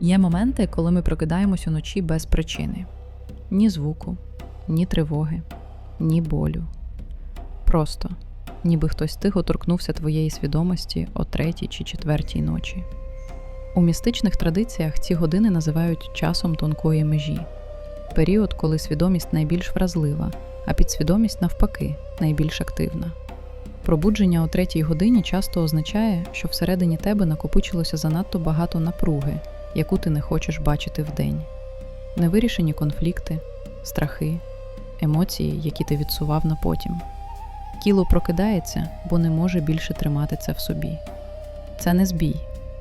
Є моменти, коли ми прокидаємось уночі без причини: ні звуку, ні тривоги, ні болю. Просто, ніби хтось тихо торкнувся твоєї свідомості о третій чи четвертій ночі. У містичних традиціях ці години називають часом тонкої межі період, коли свідомість найбільш вразлива, а підсвідомість, навпаки, найбільш активна. Пробудження о третій годині часто означає, що всередині тебе накопичилося занадто багато напруги, яку ти не хочеш бачити вдень. Невирішені конфлікти, страхи, емоції, які ти відсував на потім. Тіло прокидається, бо не може більше тримати це в собі. Це не збій,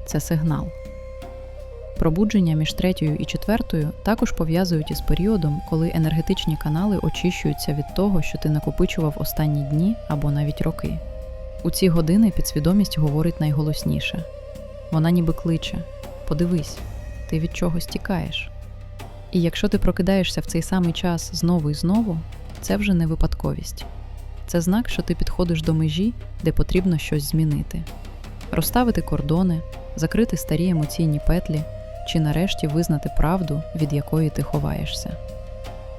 це сигнал. Пробудження між третьою і четвертою також пов'язують із періодом, коли енергетичні канали очищуються від того, що ти накопичував останні дні або навіть роки. У ці години підсвідомість говорить найголосніше. Вона ніби кличе: подивись, ти від чогось тікаєш. І якщо ти прокидаєшся в цей самий час знову і знову, це вже не випадковість. Це знак, що ти підходиш до межі, де потрібно щось змінити, розставити кордони, закрити старі емоційні петлі чи нарешті визнати правду, від якої ти ховаєшся.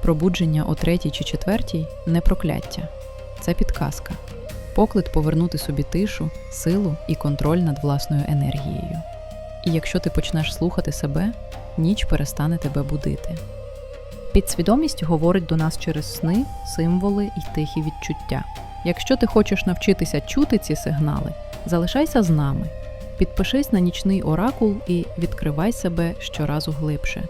Пробудження о третій чи четвертій не прокляття, це підказка, поклик повернути собі тишу, силу і контроль над власною енергією. І якщо ти почнеш слухати себе, ніч перестане тебе будити. Підсвідомість говорить до нас через сни, символи і тихі відчуття. Якщо ти хочеш навчитися чути ці сигнали, залишайся з нами. Підпишись на нічний оракул і відкривай себе щоразу глибше.